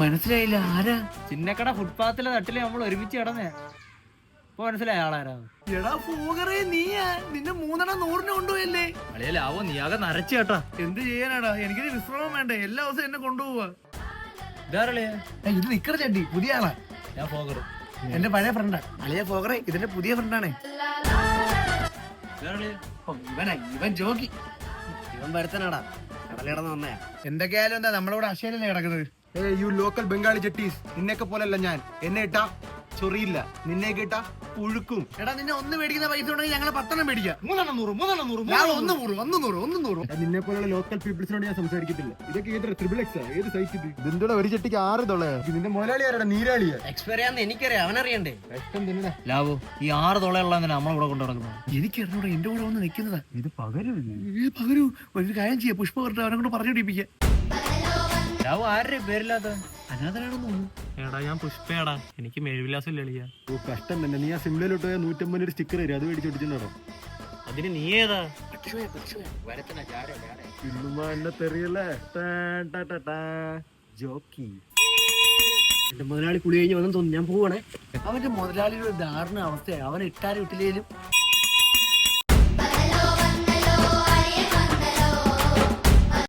മനസ്സിലായില്ല. ആരാ? ചിന്നക്കട ഫുട്പാത്തിലെ തട്ടിൽ നമ്മൾ ഒരുമിച്ച് കിടന്നേ. ഇപ്പൊ മനസ്സിലായ ആളാരാ? എടാ പോകറേ നീയാ. നിന്നെ മൂന്നെണ്ണം നൂറിന് കൊണ്ടുപോയല്ലേ? അളിയ ലാവോ നീ ആകെ നരച്ചു കേട്ടാ. എന്ത് ചെയ്യാനാടാ? എനിക്കൊരു വിശ്രമം വേണ്ടേ? എല്ലാ ദിവസവും എന്നെ കൊണ്ടുപോവാ ഇതാരളിയ ഇത് നിക്കറ ചട്ടി. പുതിയ ആളാ. ഞാൻ പോകറു എന്റെ പഴയ ഫ്രണ്ടാ അളിയ പോകറേ ഇതിന്റെ പുതിയ ഫ്രണ്ടാണേ ഇവനാ ഇവൻ ജോക്കി. ഇവൻ വരുത്തനാടാ. കടലിടന്ന് വന്നയാ. എന്തൊക്കെയായാലും എന്താ നമ്മളിവിടെ അശേലല്ലേ കിടക്കുന്നത് ഏ യു ലോക്കൽ ബംഗാളി ചട്ടീസ് നിന്നെയൊക്കെ പോലല്ല ഞാൻ. എന്നെ ഇട്ടാ ചൊറിയില്ല. നിന്നെ കേട്ട പുഴുക്കും. എടാ നിന്നെ ഒന്ന് മേടിക്കുന്ന പൈസ ഉണ്ടെങ്കിൽ ഞങ്ങളെ പത്തെണ്ണം മേടിക്കാം. മൂന്നെണ്ണം നൂറ് മൂന്നെണ്ണം നൂറ് ഞാൻ ഒന്ന് നൂറ്. ഒന്ന് നൂറ് ഒന്ന് നൂറ്. നിന്നെ പോലുള്ള ലോക്കൽ പീപ്പിൾസിനോട് ഞാൻ സംസാരിക്കത്തില്ല. ഇതൊക്കെ ഏത് ട്രിപ്പിൾ എക്സ് ഏത് സൈറ്റ് ഇത്? ഇതിന്റെ ഒരു ചെട്ടിക്ക് ആറ് തൊള്ളയാ. നിന്റെ മുതലാളി ആരുടെ നീരാളിയാ? എക്സ്പയർ ചെയ്യാന്ന് എനിക്കറിയാം അവനറിയണ്ടേ? ലാവോ ഈ ആറ് തൊളയുള്ള നമ്മളിവിടെ കൊണ്ടു നടക്കുന്നത്? എനിക്ക് അറിഞ്ഞൂടാ എന്റെ കൂടെ വന്ന് നിൽക്കുന്നതാ. ഇത് പകരും ഏ, പകരൂ. ഒരു കാര്യം ചെയ്യാം. പുഷ്പ അവനെ കൊണ്ട് പറഞ്ഞു പിടിപ്പിക്കാം ലാവോ ആരുടെ പേരില്ലാത്ത? അനാഥനാണെന്ന് എടാ ഞാൻ പുഷ്പയാടാ. എനിക്ക് മേൽവിലാസം ഇല്ല എളിയ ഓ കഷ്ടം തന്നെ. നീ ആ സിംലയിലോട്ട് നൂറ്റമ്പത് ഒരു സ്റ്റിക്കർ തരും. അത് മേടിച്ച് ഒടിച്ചിട്ടുണ്ടോ അതിന് നീ ഏതാ? ഇന്നുമാ എന്നെ തെറിയല്ലേ? ജോക്കി. എന്റെ മുതലാളി കുളി കഴിഞ്ഞ് വന്നു തോന്നുന്നു. ഞാൻ പോവണേ. അവന്റെ മുതലാളിയുടെ ഒരു ദാരുണ അവസ്ഥയാണ് അവൻ ഇട്ടാരും ഇട്ടില്ലേലും